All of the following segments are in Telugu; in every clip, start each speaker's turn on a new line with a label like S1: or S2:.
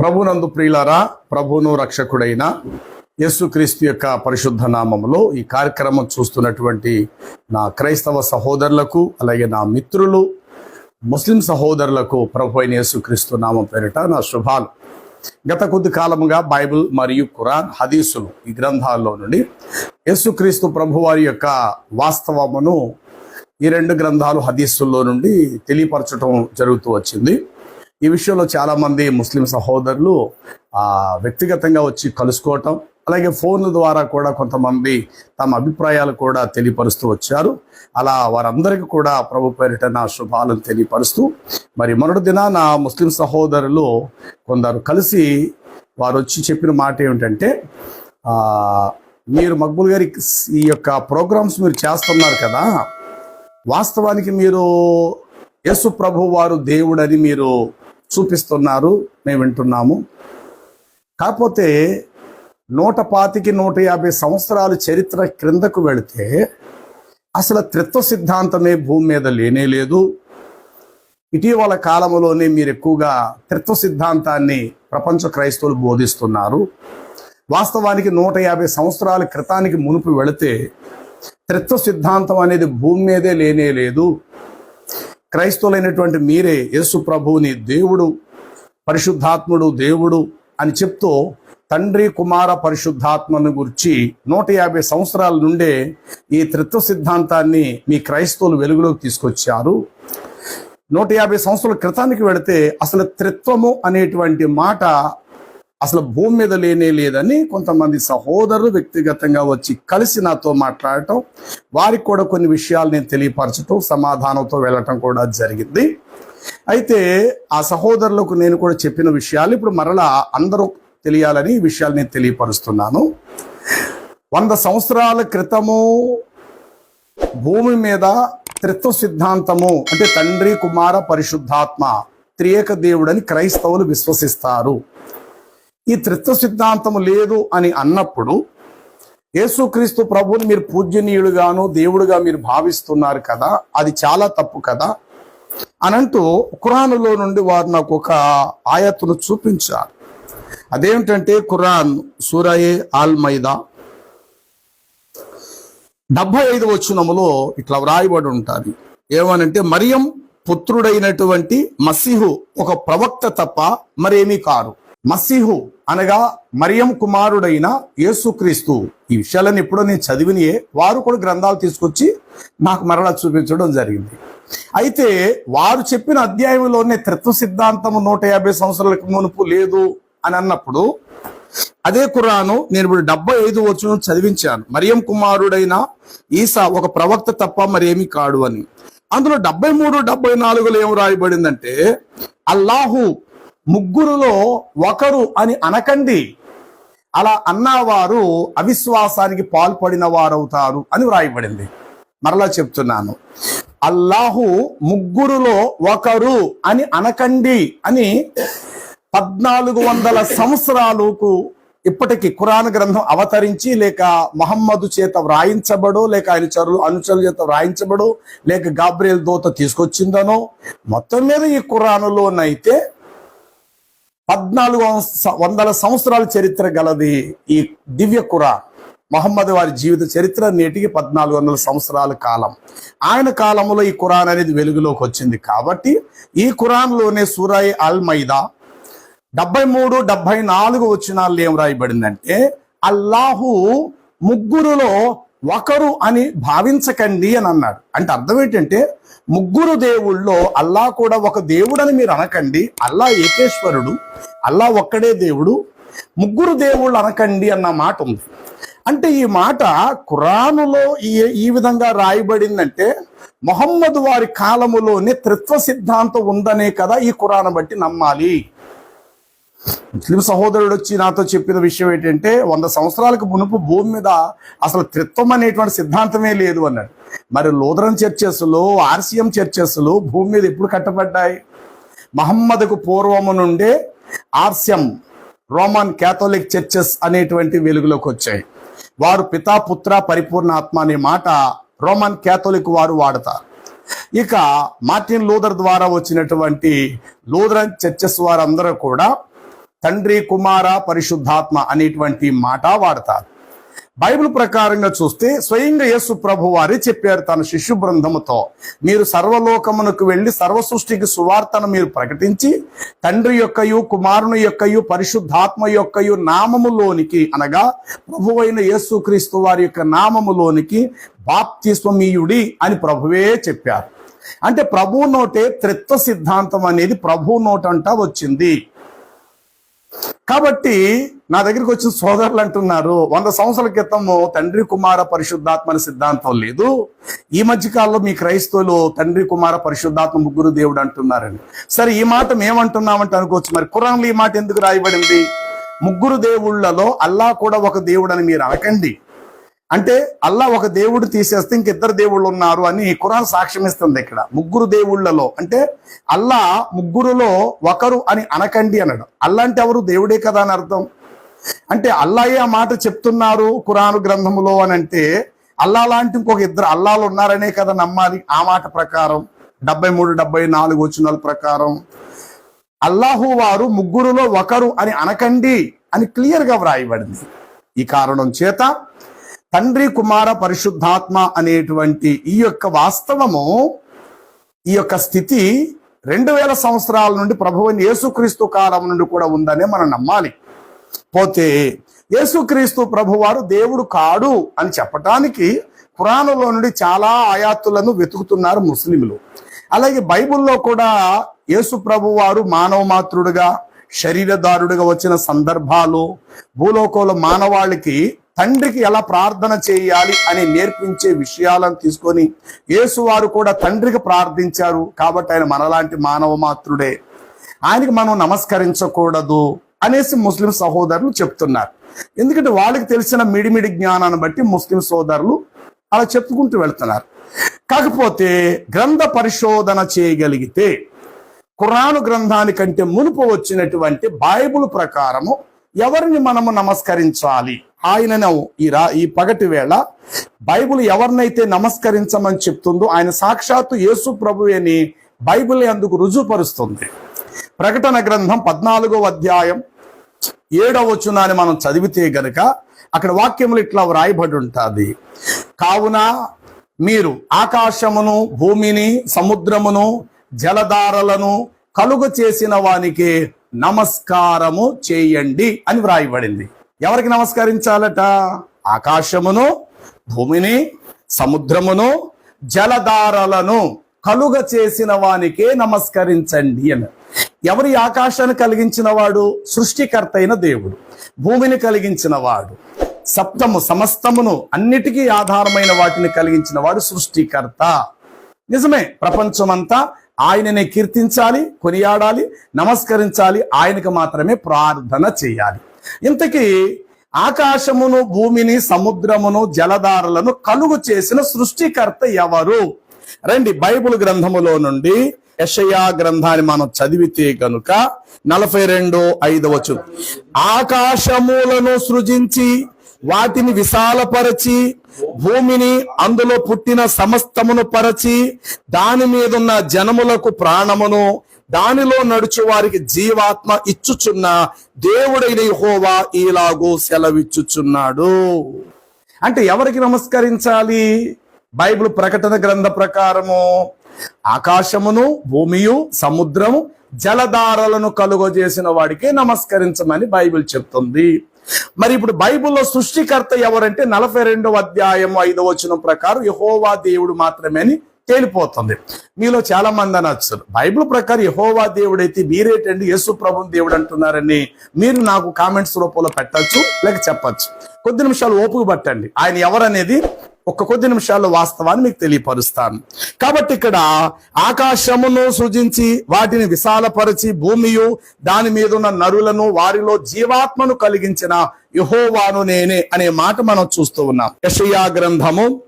S1: ప్రభునందు ప్రియులారా ప్రభును రక్షకుడైన యేసుక్రీస్తు యొక్క పరిశుద్ధ నామంలో ఈ కార్యక్రమం చూస్తున్నటువంటి నా క్రైస్తవ సహోదరులకు అలాగే నా మిత్రులు ముస్లిం సహోదరులకు ప్రభు అయిన యేసుక్రీస్తు నామం పేరిట నా శుభాలు. గత కొద్ది కాలముగా బైబిల్ మరియు ఖురాన్ హదీసులు ఈ గ్రంథాల్లో నుండి యేసుక్రీస్తు ప్రభువారి యొక్క వాస్తవమును ఈ రెండు గ్రంథాలు హదీసుల్లో నుండి తెలియపరచడం జరుగుతూ వచ్చింది. ఈ విషయంలో చాలా మంది ముస్లిం సహోదరులు వ్యక్తిగతంగా వచ్చి కలుసుకోవటం అలాగే ఫోన్ల ద్వారా కూడా కొంతమంది తమ అభిప్రాయాలు కూడా తెలియపరుస్తూ వచ్చారు. అలా వారందరికీ కూడా ప్రభు పేరిట నా శుభాలను తెలియపరుస్తూ మరి మరొక దినాన ముస్లిం సహోదరులు కొందరు కలిసి వారు వచ్చి చెప్పిన మాట ఏమిటంటే మీరు మక్బుల్ గారి ఈ యొక్క ప్రోగ్రామ్స్ మీరు చేస్తున్నారు కదా వాస్తవానికి మీరు యేసు ప్రభు వారు దేవుడని మీరు చూపిస్తున్నారు మేము వింటున్నాము. కాకపోతే నూట పాతికి నూట యాభై సంవత్సరాల చరిత్ర క్రిందకు వెళితే అసలు త్రిత్వ సిద్ధాంతమే భూమి మీద లేనే లేదు. ఇటీవల కాలంలోనే మీరు ఎక్కువగా త్రిత్వ సిద్ధాంతాన్ని ప్రపంచ క్రైస్తవులు బోధిస్తున్నారు. వాస్తవానికి నూట యాభై సంవత్సరాల క్రితానికి మునుపు వెళితే త్రిత్వ సిద్ధాంతం అనేది భూమి మీదే లేనే లేదు. క్రైస్తవులైనటువంటి మీరే యేసు ప్రభువుని దేవుడు పరిశుద్ధాత్ముడు దేవుడు అని చెప్తూ తండ్రి కుమార పరిశుద్ధాత్మను గురించి నూట యాభై సంవత్సరాల నుండే ఈ త్రిత్వ సిద్ధాంతాన్ని మీ క్రైస్తవులు వెలుగులోకి తీసుకొచ్చారు. నూట యాభై సంవత్సరాల క్రితానికి వెళితే అసలు త్రిత్వము అనేటువంటి మాట అసలు భూమి మీద లేనే లేదని కొంతమంది సహోదరులు వ్యక్తిగతంగా వచ్చి కలిసి నాతో మాట్లాడటం వారికి కూడా కొన్ని విషయాలు నేను తెలియపరచటం సమాధానంతో వెళ్ళటం కూడా జరిగింది. అయితే ఆ సహోదరులకు నేను కూడా చెప్పిన విషయాలు ఇప్పుడు మరలా అందరూ తెలియాలని ఈ విషయాలు నేను తెలియపరుస్తున్నాను. వంద సంవత్సరాల క్రితము భూమి మీద త్రిత్వ సిద్ధాంతము అంటే తండ్రి కుమార పరిశుద్ధాత్మ త్రియేక దేవుడని క్రైస్తవులు విశ్వసిస్తారు. ఈ త్రిత్వ సిద్ధాంతము లేదు అని అన్నప్పుడు యేసుక్రీస్తు ప్రభుని మీరు పూజనీయుడుగాను దేవుడుగా మీరు భావిస్తున్నారు కదా అది చాలా తప్పు కదా? అనంటూ ఖురాన్లో నుండి వారు నాకు ఒక ఆయత్తును చూపించారు. అదేమిటంటే ఖురాన్ సూరయే ఆల్ మైదా డెబ్బై ఐదు వచనములో ఇట్లా వ్రాయబడి ఉంటుంది. ఏమనంటే మరియం పుత్రుడైనటువంటి మసిహు ఒక ప్రవక్త తప్ప మరేమీ కారు. మసీహు అనగా మరియం కుమారుడైన యేసుక్రీస్తు. ఈ విషయాలను ఎప్పుడో నేను చదివినయే. వారు కూడా గ్రంథాలు తీసుకొచ్చి నాకు మరలా చూపించడం జరిగింది. అయితే వారు చెప్పిన అధ్యాయంలోనే త్రిత్వ సిద్ధాంతము నూట యాభై సంవత్సరాలకు మునుపు లేదు అని అన్నప్పుడు అదే కురాను నేను ఇప్పుడు డెబ్బై ఐదు వచ్చిన చదివించాను. మరియం కుమారుడైన ఈసా ఒక ప్రవక్త తప్ప మరేమీ కాడు అని. అందులో డెబ్బై మూడు డెబ్బై నాలుగులో ఏం రాయబడిందంటే అల్లాహు ముగ్గురులో ఒకరు అని అనకండి. అలా అన్నవారు అవిశ్వాసానికి పాల్పడిన వారవుతారు అని వ్రాయబడింది. మరలా చెప్తున్నాను. అల్లాహు ముగ్గురులో ఒకరు అని అనకండి అని పద్నాలుగు వందల సంవత్సరాలకు ఇప్పటికి ఖురాన్ గ్రంథం అవతరించి లేక మహమ్మదు చేత వ్రాయించబడు లేక ఆయన చరులు అనుచరుల చేత వ్రాయించబడో లేక గాబ్రియల్ దోత తీసుకొచ్చిందనో మొత్తం మీద ఈ ఖురాన్లోనైతే పద్నాలుగు వందల సంవత్సరాల చరిత్ర గలది ఈ దివ్య ఖురాన్. మహమ్మద్ వారి జీవిత చరిత్ర నేటికి పద్నాలుగు వందల సంవత్సరాల కాలం. ఆయన కాలంలో ఈ ఖురాన్ అనేది వెలుగులోకి వచ్చింది కాబట్టి ఈ ఖురాన్లోనే సూరాయి అల్ మైదా డెబ్బై మూడు డెబ్బై నాలుగు వచ్చినాల్లో ఏం రాయబడిందంటే అల్లాహు ముగ్గురులో ఒకరు అని భావించకండి అని అన్నాడు. అంటే అర్థం ఏంటంటే ముగ్గురు దేవుళ్ళలో అల్లా కూడా ఒక దేవుడని మీరు అనకండి. అల్లా ఏకేశ్వరుడు అల్లా ఒక్కడే దేవుడు ముగ్గురు దేవుళ్ళు అనకండి అన్న మాట ఉంది. అంటే ఈ మాట ఖురానులో ఈ ఈ విధంగా రాయబడిందంటే మొహమ్మద్ వారి కాలములోనే త్రిత్వ సిద్ధాంతం ఉందనే కదా ఈ ఖురాన్ బట్టి నమ్మాలి. ముస్లిం సహోదరుడు వచ్చి నాతో చెప్పిన విషయం ఏంటంటే వంద సంవత్సరాలకు మునుపు భూమి మీద అసలు త్రిత్వం అనేటువంటి సిద్ధాంతమే లేదు అన్నాడు. మరి లూథరన్ చర్చెస్లు ఆర్సిఎం చర్చెస్లు భూమి మీద ఎప్పుడు కట్టబడ్డాయి? మహమ్మద్కు పూర్వము నుండే ఆర్సిఎం రోమన్ క్యాథోలిక్ చర్చెస్ అనేటువంటి వెలుగులోకి వచ్చాయి. వారు పితా పుత్ర పరిపూర్ణ ఆత్మ అనే మాట రోమన్ క్యాథోలిక్ వారు వాడతారు. ఇక మార్టిన్ లూథర్ ద్వారా వచ్చినటువంటి లూథరన్ చర్చెస్ వారందరూ కూడా తండ్రి కుమార పరిశుద్ధాత్మ అనేటువంటి మాట వాడతారు. బైబిల్ ప్రకారంగా చూస్తే స్వయంగా యేసు ప్రభు వారి చెప్పారు తన శిష్యు బృందముతో మీరు సర్వలోకమునకు వెళ్ళి సర్వ సృష్టికి సువార్తను మీరు ప్రకటించి తండ్రి యొక్కయు కుమారుని యొక్కయు పరిశుద్ధాత్మ యొక్కయు నామములోనికి అనగా ప్రభువైన యేసుక్రీస్తు వారి యొక్క నామములోనికి బాప్తిస్వమీయుడి అని ప్రభువే చెప్పారు. అంటే ప్రభు నోటే త్రిత్వ సిద్ధాంతం అనేది ప్రభు నోటంట వచ్చింది. కాబట్టి నా దగ్గరికి వచ్చిన సోదరులు అంటున్నారు వంద సంవత్సరాల క్రితము తండ్రి కుమార పరిశుద్ధాత్మ సిద్ధాంతం లేదు. ఈ మధ్య కాలంలో మీ క్రైస్తవులు తండ్రి కుమార పరిశుద్ధాత్మ ముగ్గురు దేవుడు అంటున్నారని సరే ఈ మాట మేమంటున్నామంటే అనుకోవచ్చు. మరి ఖురాన్లో ఈ మాట ఎందుకు రాయబడింది? ముగ్గురు దేవుళ్ళలో అల్లా కూడా ఒక దేవుడు అని మీరు అనకండి. అంటే అల్లా ఒక దేవుడు తీసేస్తే ఇంకిద్దరు దేవుళ్ళు ఉన్నారు అని ఖురాన్ సాక్ష్యం ఇస్తుంది ఇక్కడ. ముగ్గురు దేవుళ్ళలో. అంటే అల్లా ముగ్గురులో ఒకరు అని అనకండి అన్నాడు అల్లా అంటే ఎవరు? దేవుడే కదా అని అర్థం. అంటే అల్లాయే ఆ మాట చెప్తున్నారు కురాను గ్రంథములో అని అంటే అల్లా లాంటి ఇంకొక ఇద్దరు అల్లాలు ఉన్నారనే కదా నమ్మాలి. ఆ మాట ప్రకారం. డెబ్బై మూడు డెబ్బై నాలుగు వచ్చినాల ప్రకారం. అల్లాహు వారు ముగ్గురులో ఒకరు అని అనకండి అని క్లియర్గా వ్రాయబడింది. ఈ కారణం చేత తండ్రి కుమార పరిశుద్ధాత్మ అనేటువంటి ఈ యొక్క వాస్తవము ఈ యొక్క స్థితి రెండు వేల సంవత్సరాల నుండి ప్రభువుని యేసుక్రీస్తు కాలం నుండి కూడా ఉందనే మనం నమ్మాలి. పోతే యేసుక్రీస్తు ప్రభువారు దేవుడు కాడు అని చెప్పటానికి పురాణంలో నుండి చాలా ఆయాతులను వెతుకుతున్నారు ముస్లింలు. అలాగే బైబిల్లో కూడా యేసు ప్రభువారు మానవ మాతృడుగా శరీరదారుడుగా వచ్చిన సందర్భాలు భూలోకంలో మానవాళికి తండ్రికి ఎలా ప్రార్థన చేయాలి అని నేర్పించే విషయాలను తీసుకొని యేసు వారు కూడా తండ్రికి ప్రార్థించారు కాబట్టి ఆయన మనలాంటి మానవ మాత్రుడే. ఆయనకి మనం నమస్కరించకూడదు అనేసి ముస్లిం సహోదరులు చెప్తున్నారు. ఎందుకంటే వాళ్ళకి తెలిసిన మిడిమిడి జ్ఞానాన్ని బట్టి ముస్లిం సోదరులు అలా చెప్పుకుంటూ వెళ్తున్నారు. కాకపోతే గ్రంథ పరిశోధన చేయగలిగితే ఖురాను గ్రంథానికంటే మునుపు వచ్చినటువంటి బైబిల్ ప్రకారము ఎవరిని మనము నమస్కరించాలి? ఆయనను ఈ రా ఈ పగటి వేళ బైబిల్ ఎవరినైతే నమస్కరించమని చెప్తుందో ఆయన సాక్షాత్తు యేసు ప్రభువేని బైబిల్ అందుకు రుజువుపరుస్తుంది? ప్రకటన గ్రంథం పద్నాలుగో అధ్యాయం ఏడవ వచనాన్ని మనం చదివితే గనుక అక్కడ వాక్యములు ఇట్లా వ్రాయబడి ఉంటుంది. కావున మీరు ఆకాశమును భూమిని సముద్రమును జలధారలను కలుగ చేసిన వానికి నమస్కారము చేయండి అని వ్రాయబడింది. ఎవరికి నమస్కరించాలట? ఆకాశమును భూమిని సముద్రమును జలధారలను కలుగ చేసిన వానికే నమస్కరించండి అని. ఎవరి ఆకాశాన్ని కలిగించిన వాడు? సృష్టికర్త అయిన దేవుడు. భూమిని కలిగించిన వాడు. సప్తము సమస్తమును అన్నిటికీ ఆధారమైన వాటిని కలిగించిన వాడు సృష్టికర్త. నిజమే ప్రపంచమంతా ఆయననే కీర్తించాలి కొనియాడాలి నమస్కరించాలి ఆయనకు మాత్రమే ప్రార్థన చేయాలి. ఇంతకీ ఆకాశమును భూమిని సముద్రమును జలధారలను కలుగు చేసిన సృష్టికర్త ఎవరు? రండి బైబిల్ గ్రంథములో నుండి యషయా గ్రంథాన్ని మనం చదివితే కనుక నలభై రెండు ఐదవచ్చు ఆకాశములను సృజించి వాటిని విశాలపరచి భూమిని అందులో పుట్టిన సమస్తమును పరచి దాని మీదున్న జనములకు ప్రాణమును దానిలో నడుచు వారికి జీవాత్మ ఇచ్చుచున్న దేవుడైన హోవా ఇలాగూ సెలవిచ్చుచున్నాడు. అంటే ఎవరికి నమస్కరించాలి? బైబిల్ ప్రకటన గ్రంథ ప్రకారము ఆకాశమును భూమియు సముద్రము జలధారలను కలుగజేసిన వాడికే నమస్కరించమని బైబిల్ చెప్తుంది. మరి ఇప్పుడు బైబిల్లో సృష్టికర్త ఎవరంటే నలభై రెండవ అధ్యాయం ఐదవ వచనం ప్రకారం యహోవా దేవుడు మాత్రమే అని తేలిపోతుంది. మీలో చాలా మంది అనొచ్చు బైబిల్ ప్రకారం యహోవా దేవుడైతే మీరేటండి యేసు ప్రభు దేవుడు అంటున్నారని మీరు నాకు కామెంట్స్ రూపంలో పెట్టచ్చు లేక చెప్పచ్చు. కొద్ది నిమిషాలు ఓపుకు పట్టండి. ఆయన ఎవరనేది ఒక్క కొద్ది నిమిషాల్లో వాస్తవాన్ని మీకు తెలియపరుస్తాను. కాబట్టి ఇక్కడ ఆకాశమును సృజించి వాటిని విశాలపరిచి భూమియు దాని మీద ఉన్న నరులను వారిలో జీవాత్మను కలిగించిన యహోవాను నేనే అనే మాట మనం చూస్తూ ఉన్నాం. యషయా గ్రంథము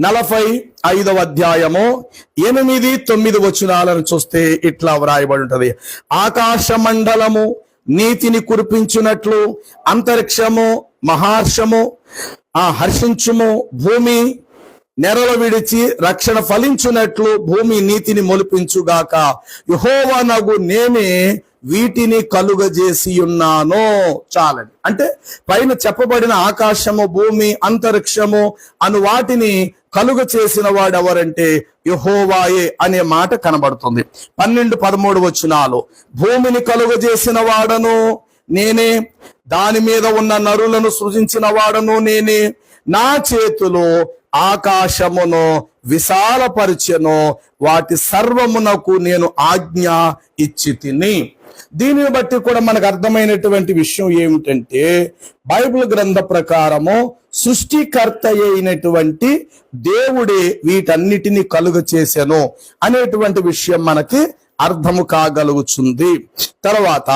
S1: నలభై ఐదవ అధ్యాయము ఎనిమిది తొమ్మిది వచనాలను చూస్తే ఇట్లా వ్రాయబడి ఉంటది. ఆకాశ మండలము నీతిని కురిపించున్నట్లు అంతరిక్షము మహర్షము ఆ హర్షించుము భూమి నెరలు విడిచి రక్షణ ఫలించున్నట్లు భూమి నీతిని మొలిపించుగాక. యహోవా నగు నేనే వీటిని కలుగజేసి ఉన్నాను చాలని అంటే పైన చెప్పబడిన ఆకాశము భూమి అంతరిక్షము అను వాటిని కలుగ చేసిన వాడు ఎవరంటే యహోవాయే అనే మాట కనబడుతుంది. పన్నెండు పదమూడు వచనాలు. భూమిని కలుగజేసిన వాడను నేనే దాని మీద ఉన్న నరులను సృజించిన వాడను నేనే. నా చేతిలో ఆకాశమును విశాలపరిచెను. వాటి సర్వమునకు నేను ఆజ్ఞ ఇచ్చి తిని. దీనిని బట్టి కూడా మనకు అర్థమైనటువంటి విషయం ఏమిటంటే బైబిల్ గ్రంథ ప్రకారము సృష్టికర్త అయినటువంటి దేవుడే వీటన్నిటిని కలుగ చేశాను అనేటువంటి విషయం మనకి అర్థము కాగలుగుతుంది. తర్వాత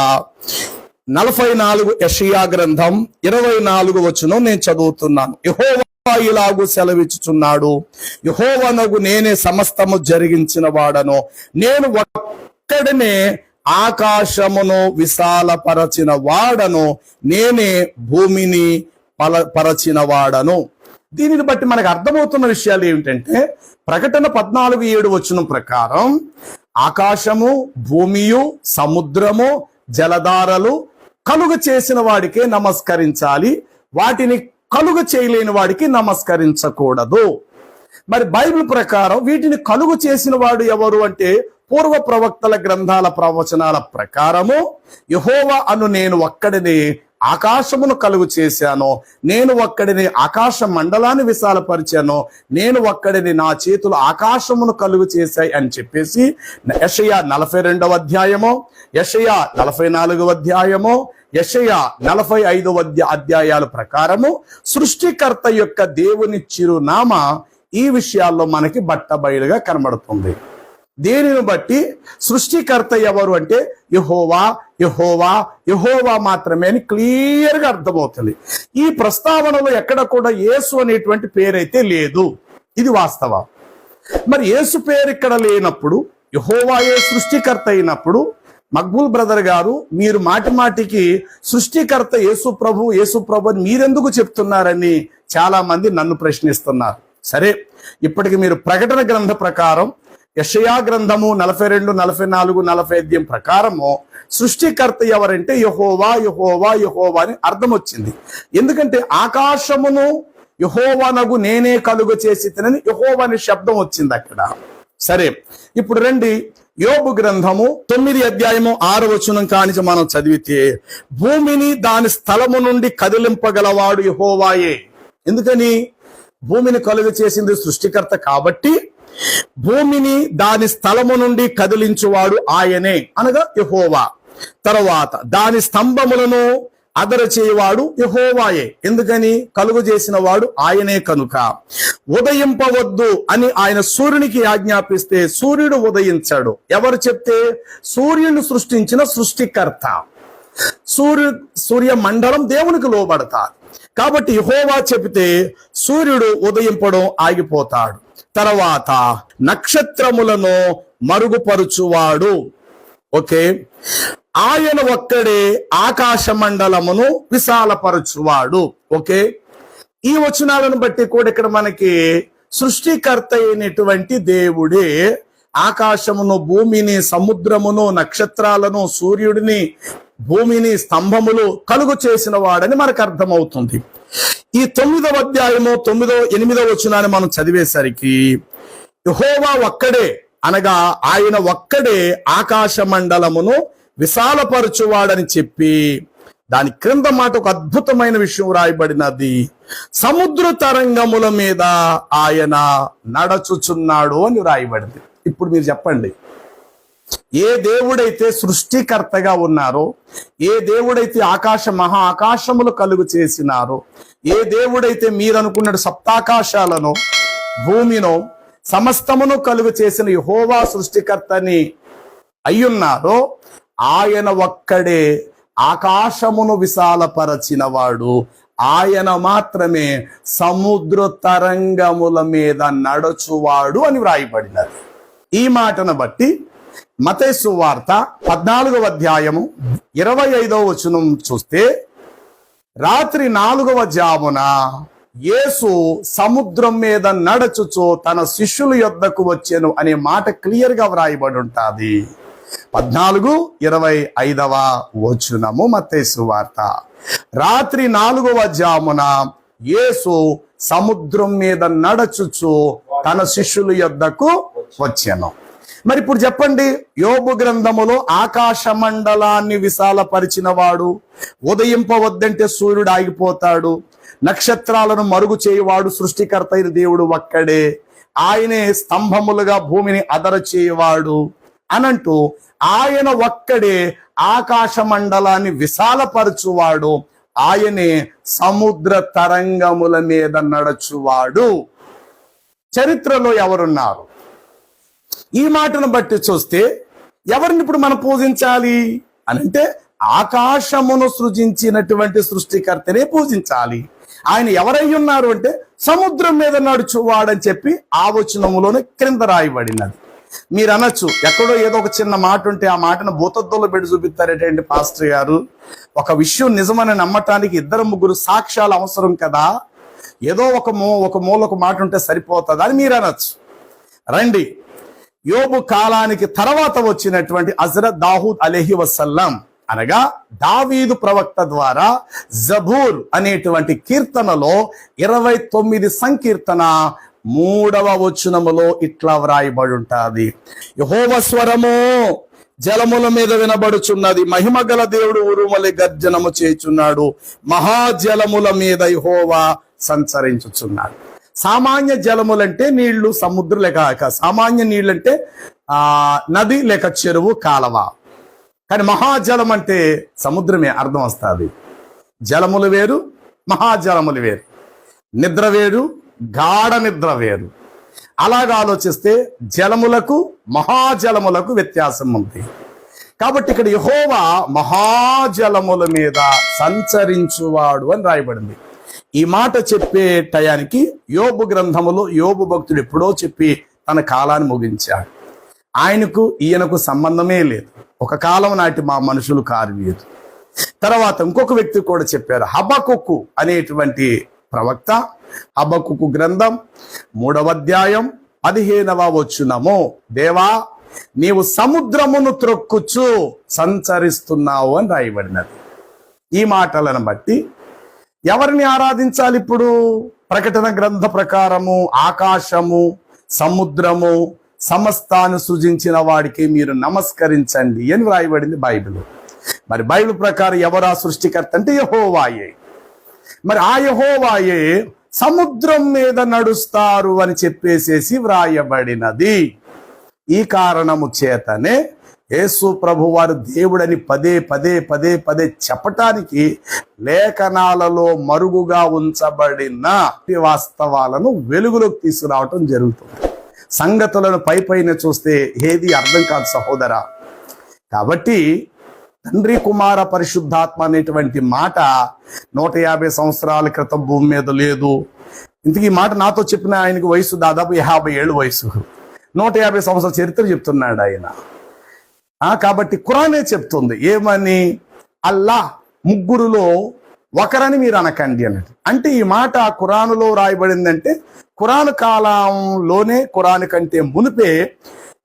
S1: నలభై నాలుగు యషియా గ్రంథం ఇరవై నాలుగు వచ్చును నేను చదువుతున్నాను. యహోవా ఇలాగు సెలవిచ్చుచున్నాడు. యహోవనగు నేనే సమస్తము జరిగించిన వాడను. నేను ఒక్కడనే ఆకాశమును విశాలపరచిన వాడను. నేనే భూమిని పల పరచిన వాడను. దీనిని బట్టి మనకు అర్థమవుతున్న విషయాలు ఏమిటంటే ప్రకటన పద్నాలుగు ఏడు వచ్చిన ప్రకారం ఆకాశము భూమియు సముద్రము జలధారలు కలుగ చేసిన వాడికే నమస్కరించాలి. వాటిని కలుగ చేయలేని వాడికి నమస్కరించకూడదు. మరి బైబిల్ ప్రకారం వీటిని కలుగు చేసిన వాడు ఎవరు అంటే పూర్వ ప్రవక్తల గ్రంథాల ప్రవచనాల ప్రకారము యహోవా అను నేను ఒక్కడిని ఆకాశమును కలుగు చేశాను నేను ఒక్కడిని ఆకాశ మండలాన్ని విశాలపరిచాను నేను ఒక్కడిని నా చేతులు ఆకాశమును కలుగు చేశాయి అని చెప్పేసి యషయ నలభై రెండవ అధ్యాయము యషయ నలభై నాలుగవ అధ్యాయము యషయ నలభై ఐదవ అధ్యాయాల ప్రకారము సృష్టికర్త యొక్క దేవుని చిరునామా ఈ విషయాల్లో మనకి బట్టబయలుగా కనబడుతుంది. దీనిని బట్టి? సృష్టికర్త ఎవరు అంటే యహోవా యహోవా యహోవా మాత్రమే అని క్లియర్గా అర్థమవుతుంది. ఈ ప్రస్తావనలో ఎక్కడ కూడా యేసు అనేటువంటి పేరైతే లేదు. ఇది వాస్తవం. మరి యేసు పేరు ఇక్కడ లేనప్పుడు యహోవాయే సృష్టికర్త అయినప్పుడు మక్బూల్ బ్రదర్ గారు మీరు మాటి మాటికి సృష్టికర్త యేసు ప్రభు యేసు ప్రభు అని మీరెందుకు చెప్తున్నారని చాలా మంది నన్ను ప్రశ్నిస్తున్నారు. సరే ఇప్పటికి మీరు ప్రకటన గ్రంథ ప్రకారం యషయా గ్రంథము నలభై రెండు నలభై నాలుగు నలభై ఐద్యం ప్రకారము సృష్టికర్త ఎవరంటే యహోవా యహోవా యహోవా అని అర్థం వచ్చింది ఎందుకంటే ఆకాశమును యహోవానగు నేనే కలుగ చేసి తినని యహోవా అనే శబ్దం వచ్చింది అక్కడ. సరే ఇప్పుడు రండి. యోబు గ్రంథము తొమ్మిది అధ్యాయము ఆరు వచనం కానిచి మనం చదివితే భూమిని దాని స్థలము నుండి కదిలింపగలవాడు యహోవాయే. ఎందుకని? భూమిని కలుగ చేసింది సృష్టికర్త కాబట్టి భూమిని దాని స్థలము నుండి కదిలించువాడు ఆయనే అనగా యహోవా. తర్వాత దాని స్తంభములను అదర చేయవాడు యహోవాయే. ఎందుకని? కలుగు చేసిన వాడు ఆయనే కనుక. ఉదయింపవద్దు అని ఆయన సూర్యునికి ఆజ్ఞాపిస్తే సూర్యుడు ఉదయించాడు. ఎవరు చెప్తే? సూర్యుని సృష్టించిన సృష్టికర్త. సూర్యు సూర్య మండలం దేవునికి లోబడతారు కాబట్టి యహోవా చెబితే సూర్యుడు ఉదయింపడం ఆగిపోతాడు. తర్వాత నక్షత్రములను మరుగుపరుచువాడు. ఓకే? ఆయన ఒక్కడే ఆకాశ మండలమును విశాలపరచువాడు. ఓకే? ఈ వచనాలను బట్టి కూడా ఇక్కడ మనకి సృష్టికర్త అయినటువంటి దేవుడే ఆకాశమును భూమిని సముద్రమును నక్షత్రాలను సూర్యుడిని భూమిని స్తంభములు కలుగు చేసిన వాడని మనకు అర్థమవుతుంది. ఈ తొమ్మిదవ అధ్యాయము తొమ్మిదో ఎనిమిదవ వచనాన్ని మనం చదివేసరికి యహోవా ఒక్కడే అనగా ఆయన ఒక్కడే ఆకాశ మండలమును విశాలపరచువాడని చెప్పి దాని క్రింద మాట ఒక అద్భుతమైన విషయం రాయబడినది సముద్ర తరంగముల మీద ఆయన నడచుచున్నాడు అని రాయబడింది ఇప్పుడు మీరు చెప్పండి. ఏ దేవుడైతే సృష్టికర్తగా ఉన్నారో ఏ దేవుడైతే ఆకాశ మహా ఆకాశములు కలుగు చేసినారో ఏ దేవుడైతే మీరు అనుకున్న సప్తాకాశాలను భూమినో సమస్తమును కలుగు చేసిన యహోవా సృష్టికర్తని అయ్యున్నారో ఆయన ఒక్కడే ఆకాశమును విశాలపరచిన వాడు ఆయన మాత్రమే సముద్ర తరంగముల మీద నడుచువాడు అని వ్రాయబడినది. ఈ మాటను బట్టి మతేసు వార్త పద్నాలుగవ అధ్యాయము ఇరవై ఐదవ వచనం చూస్తే రాత్రి నాలుగవ జామున యేసు సముద్రం మీద నడచుచో తన శిష్యుల యొద్దకు వచ్చాను అనే మాట క్లియర్గా వ్రాయబడి ఉంటుంది. పద్నాలుగు ఇరవై ఐదవ వచనము మత్తేసు వార్త. రాత్రి నాలుగవ జామున యేసు సముద్రం మీద నడచుచు తన శిష్యుల యొద్దకు వచ్చాను. మరి ఇప్పుడు చెప్పండి యోబు గ్రంథములో ఆకాశ మండలాన్ని విశాలపరిచిన వాడు ఉదయింపవద్దంటే సూర్యుడు ఆగిపోతాడు నక్షత్రాలను మరుగు చేయవాడు సృష్టికర్త అయిన దేవుడు ఒక్కడే ఆయనే స్తంభములుగా భూమిని అదర చేయవాడు అనంటూ ఆయన ఒక్కడే ఆకాశ మండలాన్ని విశాలపరచువాడు ఆయనే సముద్ర తరంగముల మీద నడచువాడు. చరిత్రలో ఎవరున్నారు? ఈ మాటను బట్టి చూస్తే ఎవరిని ఇప్పుడు మనం పూజించాలి? అని అంటే ఆకాశమును సృజించినటువంటి సృష్టికర్తనే పూజించాలి. ఆయన ఎవరై ఉన్నారు అంటే సముద్రం మీద నడుచువాడని చెప్పి ఆ వచనములోనే క్రింద రాయబడినది. మీరు అనొచ్చు ఎక్కడో ఏదో ఒక చిన్న మాట ఉంటే ఆ మాటను భూతత్వంలో పెట్టి చూపిస్తారేటండి పాస్టర్ గారు? ఒక విషయం నిజమని నమ్మటానికి ఇద్దరు ముగ్గురు సాక్ష్యాలు అవసరం కదా? ఏదో ఒక మూ ఒక మూలకు మాట ఉంటే సరిపోతుంది అని మీరు అనొచ్చు రండి యోబు కాలానికి తర్వాత వచ్చినటువంటి హజరత్ దాహూద్ అలీహి వసల్లం. అనగా దావీదు ప్రవక్త ద్వారా జబూర్ అనేటువంటి కీర్తనలో ఇరవై తొమ్మిది సంకీర్తన మూడవ వచనములో ఇట్లా వ్రాయబడి ఉంటుంది యహోవ స్వరము జలముల మీద వినబడుచున్నది. మహిమ గల దేవుడు ఉరుమలి గర్జనము చేచున్నాడు మహాజలముల మీద యహోవా సంచరించుచున్నాడు. సామాన్య జలములంటే నీళ్ళు సముద్రం లేక సామాన్య నీళ్ళంటే ఆ నది లేక చెరువు కాలవ. కానీ మహాజలం అంటే సముద్రమే అర్థం వస్తుంది. జలములు వేరు మహాజలములు వేరు. నిద్ర వేరు గాఢ నిద్ర వేరు. అలాగా ఆలోచిస్తే జలములకు మహాజలములకు వ్యత్యాసం ఉంది. కాబట్టి ఇక్కడ యహోవా మహాజలముల మీద సంచరించువాడు అని రాయబడింది. ఈ మాట చెప్పే టయానికి యోబు గ్రంథములో యోబు భక్తుడు ఎప్పుడో చెప్పి తన కాలాన్ని ముగించాడు. ఆయనకు ఈయనకు సంబంధమే లేదు. ఒక కాలం నాటి మా మనుషులు కార్యలేదు తర్వాత ఇంకొక వ్యక్తి కూడా చెప్పారు హబకుక్కు అనేటువంటి ప్రవక్త హబకుక్కు గ్రంథం మూడవ అధ్యాయం పదిహేనవ వచ్చునము దేవా నీవు సముద్రమును త్రొక్కుచు సంచరిస్తున్నావు అని రాయబడినది. ఈ మాటలను బట్టి ఎవరిని ఆరాధించాలి ఇప్పుడు? ప్రకటన గ్రంథ ప్రకారము ఆకాశము సముద్రము సమస్తాన్ని సృజించిన వాడికి మీరు నమస్కరించండి అని వ్రాయబడింది బైబిల్. మరి బైబిల్ ప్రకారం ఎవరా సృష్టికర్త అంటే యహోవాయే. మరి ఆ యహోవాయే సముద్రం మీద నడుస్తారు అని చెప్పేసేసి వ్రాయబడినది. ఈ కారణము చేతనే యేసు ప్రభు వారు దేవుడని పదే పదే పదే పదే చెప్పటానికి లేఖనాలలో మరుగుగా ఉంచబడిన వాస్తవాలను వెలుగులోకి తీసుకురావటం జరుగుతుంది. సంగతులను పై పైన చూస్తే ఏది అర్థం కాదు సహోదర. కాబట్టి తండ్రి కుమార పరిశుద్ధాత్మ అనేటువంటి మాట నూట యాభై సంవత్సరాల క్రితం భూమి మీద లేదు. ఇంతకీ ఈ మాట నాతో చెప్పిన ఆయనకి వయసు దాదాపు యాభై ఏళ్ళు వయసు. నూట యాభై సంవత్సరాల చరిత్ర చెప్తున్నాడు ఆయన. కాబట్టి ఖురానే చెప్తుంది. ఏమని? అల్లా ముగ్గురులో ఒకరని మీరు అనకండి అన్నట్టు అంటే ఈ మాట ఖురానులో రాయబడిందంటే ఖురాన్ కాలంలోనే ఖురాన్ కంటే మునిపే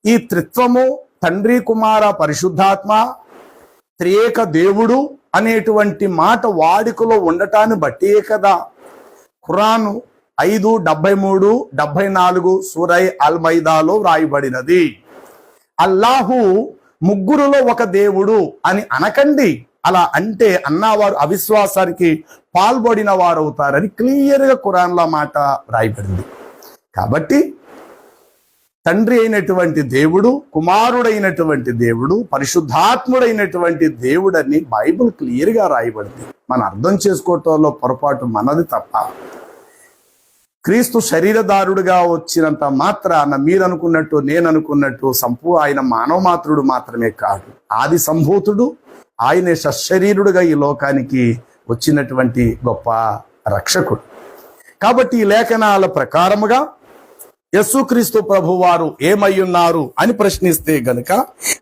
S1: ఈ త్రిత్వము తండ్రి కుమార పరిశుద్ధాత్మ త్రియేక దేవుడు అనేటువంటి మాట వాడుకలో ఉండటాన్ని బట్టే కదా. ఖురాను ఐదు డెబ్బై మూడు డెబ్బై నాలుగు సూరై అల్ మైదాలో వ్రాయబడినది. అల్లాహు ముగ్గురులో ఒక దేవుడు అని అనకండి. అలా అంటే అన్నవారు అవిశ్వాసానికి పాల్పడిన వారు అవుతారని క్లియర్గా కురాన్లో మాట రాయబడింది. కాబట్టి తండ్రి అయినటువంటి దేవుడు కుమారుడైనటువంటి దేవుడు పరిశుద్ధాత్ముడైనటువంటి దేవుడని బైబిల్ క్లియర్గా రాయబడింది. మనం అర్థం చేసుకోవటంలో పొరపాటు మనది తప్ప క్రీస్తు శరీరదారుడుగా వచ్చినంత మాత్రాన మీరనుకున్నట్టు నేను అనుకున్నట్టు సంపూ ఆయన మానవ మాత్రుడు మాత్రమే కాదు. ఆది సంభూతుడు ఆయనే సశరీరుడుగా ఈ లోకానికి వచ్చినటువంటి గొప్ప రక్షకుడు. కాబట్టి ఈ లేఖనాల ప్రకారముగా యస్సుక్రీస్తు ప్రభు వారు ఏమయ్యున్నారు అని ప్రశ్నిస్తే గనుక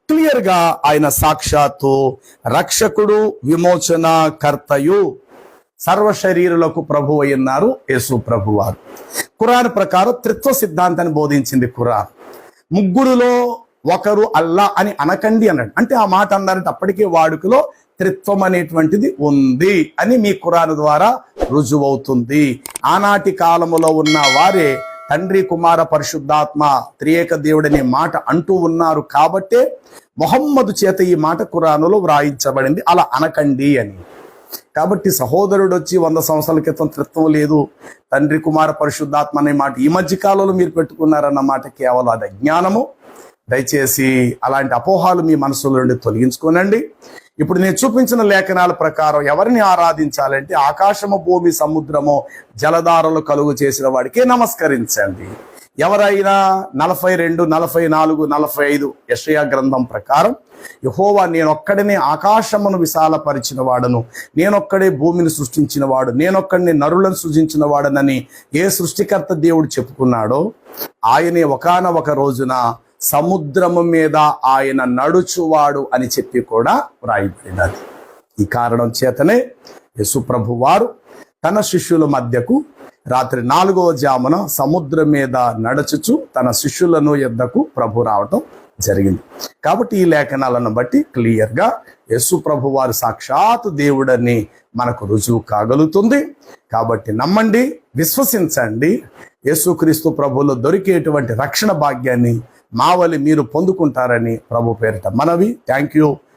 S1: క్లియర్గా ఆయన సాక్షాత్తు రక్షకుడు విమోచన కర్తయు సర్వ శరీరులకు ప్రభు అయ్యున్నారు యేసు ప్రభు వారు. ఖురాన్ ప్రకారం త్రిత్వ సిద్ధాంతాన్ని బోధించింది ఖురాన్. ముగ్గురులో ఒకరు అల్లా అని అనకండి అన్నాడు. అంటే ఆ మాట అన్నారంటే అప్పటికే వాడుకలో త్రిత్వం అనేటువంటిది ఉంది అని మీ ఖురాన్ ద్వారా రుజువవుతుంది. ఆనాటి కాలములో ఉన్న వారే తండ్రి కుమార పరిశుద్ధాత్మ త్రియేక దేవుడనే మాట అంటూ ఉన్నారు కాబట్టే మొహమ్మదు చేత ఈ మాట ఖురానులో వ్రాయించబడింది. అలా అనకండి అని. కాబట్టి సహోదరుడు వచ్చి వంద సంవత్సరాల క్రితం త్రిత్వం లేదు. తండ్రి కుమార పరిశుద్ధాత్మ అనే మాట ఈ మధ్య కాలంలో మీరు పెట్టుకున్నారన్న మాట కేవలం అది అజ్ఞానము దయచేసి అలాంటి అపోహాలు మీ మనసులో నుండి తొలగించుకోనండి. ఇప్పుడు నేను చూపించిన లేఖనాల ప్రకారం ఎవరిని ఆరాధించాలంటే ఆకాశము భూమి సముద్రము జలధారలు కలుగు చేసిన వాడికే నమస్కరించండి. ఎవరైనా నలభై రెండు నలభై నాలుగు నలభై ఐదు యషయా గ్రంథం ప్రకారం యహోవా నేనొక్కడినే ఆకాశమును విశాలపరిచిన వాడను నేనొక్కడే భూమిని సృష్టించిన వాడు నేనొక్కడిని నరులను సృజించిన వాడనని ఏ సృష్టికర్త దేవుడు చెప్పుకున్నాడో ఆయనే ఒకనొక రోజున సముద్రము మీద ఆయన నడుచువాడు అని చెప్పి కూడా వ్రాయబడినది. ఈ కారణం చేతనే యశుప్రభు వారు తన శిష్యుల మధ్యకు రాత్రి నాలుగవ జామున సముద్రం మీద నడచుచు తన శిష్యులను ఎద్దకు ప్రభు రావటం జరిగింది. కాబట్టి ఈ లేఖనాలను బట్టి క్లియర్గా యస్సు ప్రభు వారు సాక్షాత్ దేవుడని మనకు రుజువు కాగలుగుతుంది. కాబట్టి నమ్మండి విశ్వసించండి. యేసుక్రీస్తు ప్రభులో దొరికేటువంటి రక్షణ భాగ్యాన్ని మావలి మీరు పొందుకుంటారని ప్రభు పేరిట మనవి. Thank you.